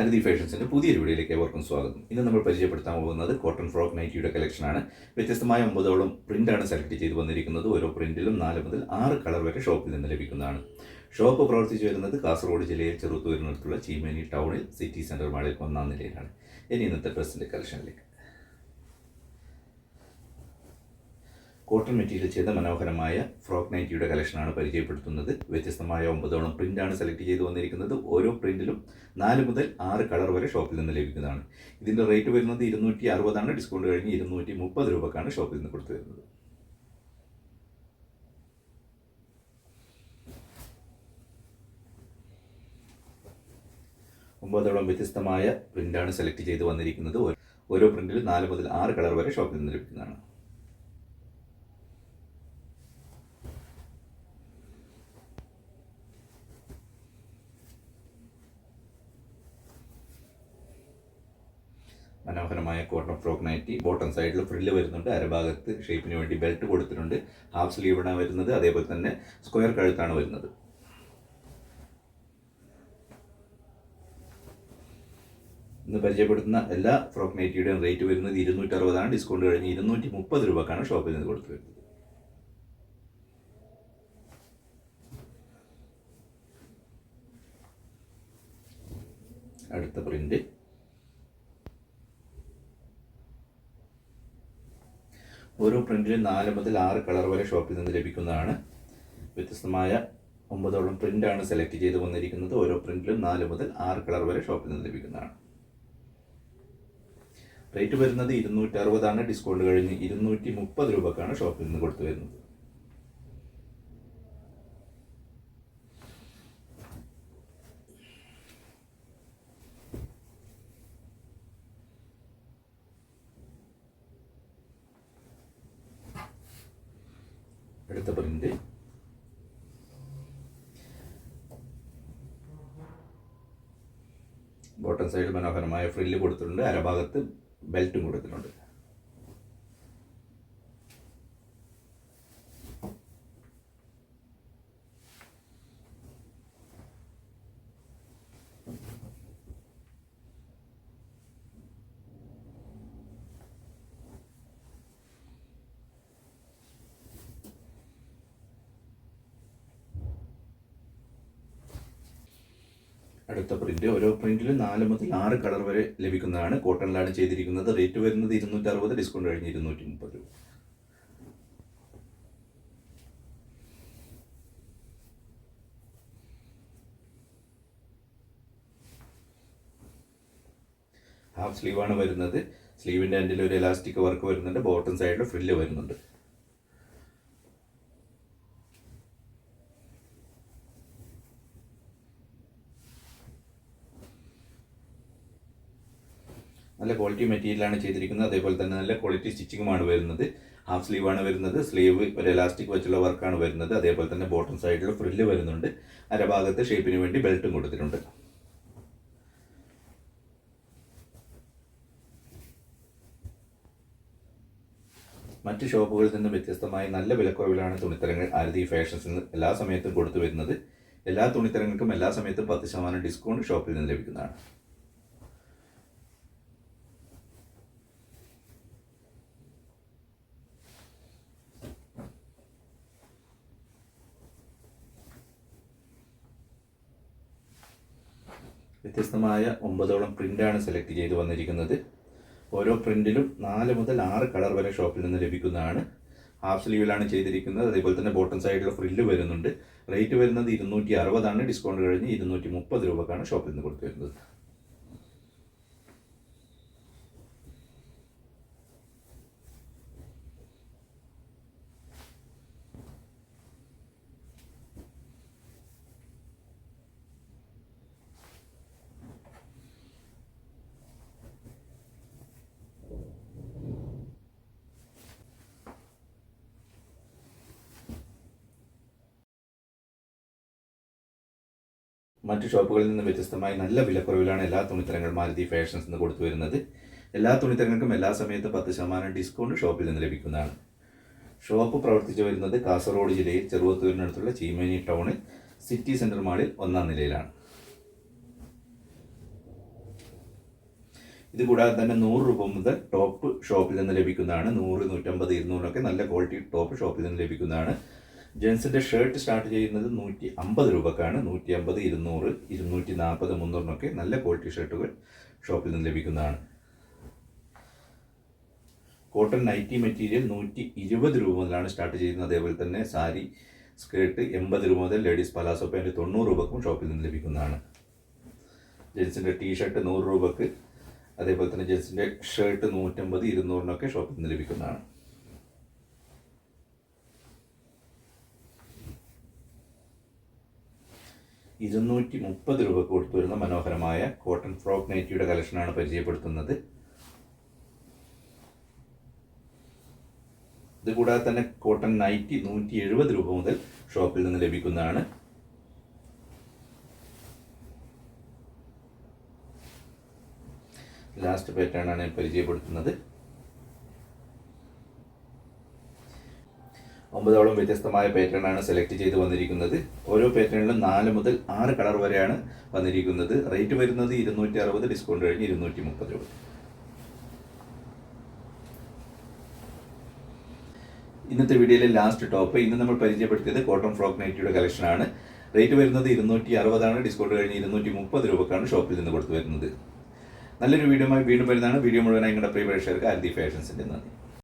ആരതി ഫാഷൻസിന്റെ പുതിയൊരു വീഡിയോയിലേക്ക് ഏവർക്കും സ്വാഗതം. ഇന്ന് നമ്മൾ പരിചയപ്പെടുത്താൻ പോകുന്നത് കോട്ടൺ ഫ്രോക്ക് നൈറ്റിയുടെ കളക്ഷനാണ് വ്യത്യസ്തമായ ഒമ്പതോളം പ്രിന്റാണ് സെലക്ട് ചെയ്ത് വന്നിരിക്കുന്നത്. ഓരോ പ്രിന്റിലും നാല് മുതൽ ആറ് കളർ വരെ ഷോപ്പിൽ നിന്ന് ലഭിക്കുന്നതാണ്. ഷോപ്പ് പ്രവർത്തിച്ചു വരുന്നത് കാസർഗോഡ് ജില്ലയിൽ ചെറുത്തൂരിനടുത്തുള്ള ചീമേനി ടൗണിൽ സിറ്റി സെന്റർ മാളിൽ ഒന്നാം നിലയിലാണ്. ഇനി ഇന്നത്തെ ഡ്രസ്സിന്റെ കളക്ഷനിലേക്ക് കോട്ടൺ മെറ്റീരിയൽ ചെയ്ത മനോഹരമായ ഫ്രോക്ക് നൈറ്റിയുടെ കളക്ഷനാണ് പരിചയപ്പെടുത്തുന്നത്. വ്യത്യസ്തമായ ഒമ്പതോളം പ്രിന്റാണ് സെലക്ട് ചെയ്തു വന്നിരിക്കുന്നത്. ഓരോ പ്രിന്റിലും നാല് മുതൽ ആറ് കളർ വരെ ഷോപ്പിൽ നിന്ന് ലഭിക്കുന്നതാണ്. ഇതിന്റെ റേറ്റ് വരുന്നത് ഇരുന്നൂറ്റി അറുപതാണ് ഡിസ്കൗണ്ട് കഴിഞ്ഞ് ഇരുന്നൂറ്റി മുപ്പത് രൂപക്കാണ് ഷോപ്പിൽ നിന്ന് കൊടുത്തു വരുന്നത്. ഒമ്പതോളം വ്യത്യസ്തമായ പ്രിന്റാണ് സെലക്ട് ചെയ്ത് വന്നിരിക്കുന്നത്. ഓരോ പ്രിന്റിലും നാല് മുതൽ ആറ് കളർ വരെ ഷോപ്പിൽ നിന്ന് ലഭിക്കുന്നതാണ്. മനോഹരമായ കോട്ടൺ ഫ്രോക്ക് നൈറ്റി. ബോട്ടം സൈഡിൽ ഫ്രില്ല് വരുന്നുണ്ട്. അരഭാഗത്ത് ഷേപ്പിന് വേണ്ടി ബെൽറ്റ് കൊടുത്തിട്ടുണ്ട്. ഹാഫ് സ്ലീവാണ് വരുന്നത്. അതേപോലെ തന്നെ സ്ക്വയർ കഴുത്താണ് വരുന്നത്. ഇന്ന് പരിചയപ്പെടുത്തുന്ന എല്ലാ ഫ്രോക്ക് നൈറ്റിയുടെയും റേറ്റ് വരുന്നത് ഇരുന്നൂറ്റി അറുപതാണ് ഡിസ്കൗണ്ട് കഴിഞ്ഞ് ഇരുന്നൂറ്റി മുപ്പത് രൂപക്കാണ് ഷോപ്പിൽ നിന്ന് കൊടുത്തു വരുന്നത്. അടുത്ത പ്രിന്റ്. ഓരോ പ്രിന്റിലും നാല് മുതൽ ആറ് കളർ വരെ ഷോപ്പിൽ നിന്ന് ലഭിക്കുന്നതാണ്. വ്യത്യസ്തമായ ഒമ്പതോളം പ്രിന്റാണ് സെലക്ട് ചെയ്ത് വന്നിരിക്കുന്നത്. ഓരോ പ്രിന്റിലും നാല് മുതൽ ആറ് കളർ വരെ ഷോപ്പിൽ നിന്ന് ലഭിക്കുന്നതാണ്. റേറ്റ് വരുന്നത് ഇരുന്നൂറ്റി അറുപതാണ് ഡിസ്കൗണ്ട് കഴിഞ്ഞ് ഇരുന്നൂറ്റി മുപ്പത് രൂപക്കാണ് ഷോപ്പിൽ നിന്ന് കൊടുത്തു വരുന്നത്. അടുത്ത ബോട്ടം സൈഡ് മനോഹരമായ ഫ്രില്ല് കൊടുത്തിട്ടുണ്ട്. അരഭാഗത്ത് ബെൽറ്റും കൊടുത്തിട്ടുണ്ട്. അടുത്ത പ്രിന്റ് ഓരോ പ്രിന്റിലും നാല് മുതൽ ആറ് കളർ വരെ ലഭിക്കുന്നതാണ്. കോട്ടണിലാണ് ചെയ്തിരിക്കുന്നത്. റേറ്റ് വരുന്നത് ഇരുന്നൂറ്റി അറുപത് ഡിസ്കൗണ്ട് കഴിഞ്ഞ് ഇരുന്നൂറ്റി മുപ്പത് രൂപ ഹാഫ് സ്ലീവാണ് വരുന്നത് സ്ലീവിന്റെ എൻഡിൽ ഒരു എലാസ്റ്റിക് വർക്ക് വരുന്നുണ്ട്. ബോട്ടം സൈഡിൽ ഫ്രില്ല് വരുന്നുണ്ട്. നല്ല ക്വാളിറ്റി മെറ്റീരിയലാണ് ചെയ്തിരിക്കുന്നത്. അതേപോലെ തന്നെ നല്ല ക്വാളിറ്റി സ്റ്റിച്ചിങ്ങുമാണ് വരുന്നത്. ഹാഫ് സ്ലീവ് ആണ് വരുന്നത്. സ്ലീവ് ഒരു എലാസ്റ്റിക് വെച്ചുള്ള വർക്കാണ് വരുന്നത്. അതേപോലെ തന്നെ ബോട്ടം സൈഡിൽ ഫ്രില്ല് വരുന്നുണ്ട്. അരഭാഗത്ത് ഷേപ്പിന് വേണ്ടി ബെൽറ്റും കൊടുത്തിട്ടുണ്ട്. മറ്റ് ഷോപ്പുകളിൽ നിന്ന് വ്യത്യസ്തമായി നല്ല വിലക്കുറവിലാണ് തുണിത്തരങ്ങൾ ആരതി ഫാഷൻസിൽ നിന്ന് എല്ലാ സമയത്തും കൊടുത്തു വരുന്നത്. എല്ലാ തുണിത്തരങ്ങൾക്കും എല്ലാ സമയത്തും പത്ത് ശതമാനം ഡിസ്കൗണ്ട് ഷോപ്പിൽ നിന്ന് ലഭിക്കുന്നതാണ്. വ്യത്യസ്തമായ ഒമ്പതോളം പ്രിന്റാണ് സെലക്ട് ചെയ്ത് വന്നിരിക്കുന്നത്. ഓരോ പ്രിന്റിലും നാല് മുതൽ ആറ് കളർ വരെ ഷോപ്പിൽ നിന്ന് ലഭിക്കുന്നതാണ്. ഹാഫ് സ്ലീവിലാണ് ചെയ്തിരിക്കുന്നത്. അതേപോലെ തന്നെ ബോട്ടം സൈഡിൽ ഫ്രില്ല് വരുന്നുണ്ട്. റേറ്റ് വരുന്നത് ഇരുന്നൂറ്റി അറുപതാണ്. ഡിസ്കൗണ്ട് കഴിഞ്ഞ് ഇരുന്നൂറ്റി മുപ്പത് രൂപക്കാണ് ഷോപ്പിൽ നിന്ന് കൊടുത്തു വരുന്നത്. മറ്റു ഷോപ്പുകളിൽ നിന്ന് വ്യത്യസ്തമായി നല്ല വിലക്കുറവിലാണ് എല്ലാ തുണിത്തരങ്ങളും മാരുതി ഫാഷൻസ് നിന്ന് കൊടുത്തു വരുന്നത് എല്ലാ തുണിത്തരങ്ങൾക്കും എല്ലാ സമയത്തും പത്ത് ശതമാനം ഡിസ്കൗണ്ട് ഷോപ്പിൽ നിന്ന് ലഭിക്കുന്നതാണ്. ഷോപ്പ് പ്രവർത്തിച്ചു വരുന്നത് കാസർഗോഡ് ജില്ലയിൽ ചെറുവത്തൂരിനടുത്തുള്ള ചീമേനി ടൗണിൽ സിറ്റി സെന്റർ മാളിൽ ഒന്നാം നിലയിലാണ്. ഇത് കൂടാതെ തന്നെ നൂറ് രൂപ മുതൽ ടോപ്പ് ഷോപ്പിൽ നിന്ന് ലഭിക്കുന്നതാണ്. നൂറ് നൂറ്റമ്പത് ഇരുന്നൂറിനൊക്കെ നല്ല ക്വാളിറ്റി ടോപ്പ് ഷോപ്പിൽ നിന്ന് ലഭിക്കുന്നതാണ്. ജെൻസിന്റെ ഷർട്ട് സ്റ്റാർട്ട് ചെയ്യുന്നത് നൂറ്റി അമ്പത് രൂപക്കാണ്. നൂറ്റി അമ്പത് ഇരുന്നൂറ് ഇരുന്നൂറ്റി നാൽപ്പത് മുന്നൂറിനൊക്കെ നല്ല ക്വാളിറ്റി ഷർട്ടുകൾ ഷോപ്പിൽ നിന്ന് ലഭിക്കുന്നതാണ്. കോട്ടൺ നൈറ്റി മെറ്റീരിയൽ നൂറ്റി ഇരുപത് രൂപ മുതലാണ് സ്റ്റാർട്ട് ചെയ്യുന്നത്. അതേപോലെ തന്നെ സാരി സ്കേർട്ട് എൺപത് രൂപ മുതൽ ലേഡീസ് പലാസോ പാന്റ് തൊണ്ണൂറ് രൂപക്കും ഷോപ്പിൽ നിന്ന് ലഭിക്കുന്നതാണ്. ജെൻസിന്റെ ടീഷർട്ട് നൂറ് രൂപക്ക് അതേപോലെ തന്നെ ജെൻസിന്റെ ഷർട്ട് നൂറ്റമ്പത് ഇരുന്നൂറിനൊക്കെ ഷോപ്പിൽ നിന്ന് ലഭിക്കുന്നതാണ്. ഇരുന്നൂറ്റി മുപ്പത് രൂപ കൊടുത്തു വരുന്ന മനോഹരമായ കോട്ടൺ ഫ്രോക്ക് നൈറ്റിയുടെ കളക്ഷനാണ് പരിചയപ്പെടുത്തുന്നത്. ഇത് കൂടാതെ തന്നെ കോട്ടൺ നൈറ്റി നൂറ്റി എഴുപത് രൂപ മുതൽ ഷോപ്പിൽ നിന്ന് ലഭിക്കുന്നതാണ്. ലാസ്റ്റ് പാറ്റേൺ ആണ് ഞാൻ പരിചയപ്പെടുത്തുന്നത്. ഒമ്പതോളം വ്യത്യസ്തമായ പാറ്റേൺ ആണ് സെലക്ട് ചെയ്ത് വന്നിരിക്കുന്നത്. ഓരോ പാറ്റേണിലും നാല് മുതൽ ആറ് കളർ വരെയാണ് വന്നിരിക്കുന്നത്. റേറ്റ് വരുന്നത് ഇരുന്നൂറ്റി അറുപത് ഡിസ്കൗണ്ട് കഴിഞ്ഞ് ഇരുന്നൂറ്റി മുപ്പത് രൂപ. ഇന്നത്തെ വീഡിയോയിലെ ലാസ്റ്റ് ടോപ്പ് ഇന്ന് നമ്മൾ പരിചയപ്പെടുത്തിയത് കോട്ടൺ ഫ്രോക്ക് നൈറ്റിയുടെ കളക്ഷനാണ് റേറ്റ് വരുന്നത് ഇരുന്നൂറ്റി അറുപതാണ് ഡിസ്കൗണ്ട് കഴിഞ്ഞ് ഇരുന്നൂറ്റി മുപ്പത് രൂപക്കാണ് ഷോപ്പിൽ നിന്ന് കൊടുത്തു വരുന്നത്. നല്ലൊരു വീഡിയോ വീണ്ടും വരുന്നതാണ്. വീഡിയോ മുഴുവനായി നിങ്ങളുടെ പ്രിയ പ്രേക്ഷകർക്ക് ആരതി ഫാഷൻസിന്റെ നന്ദി.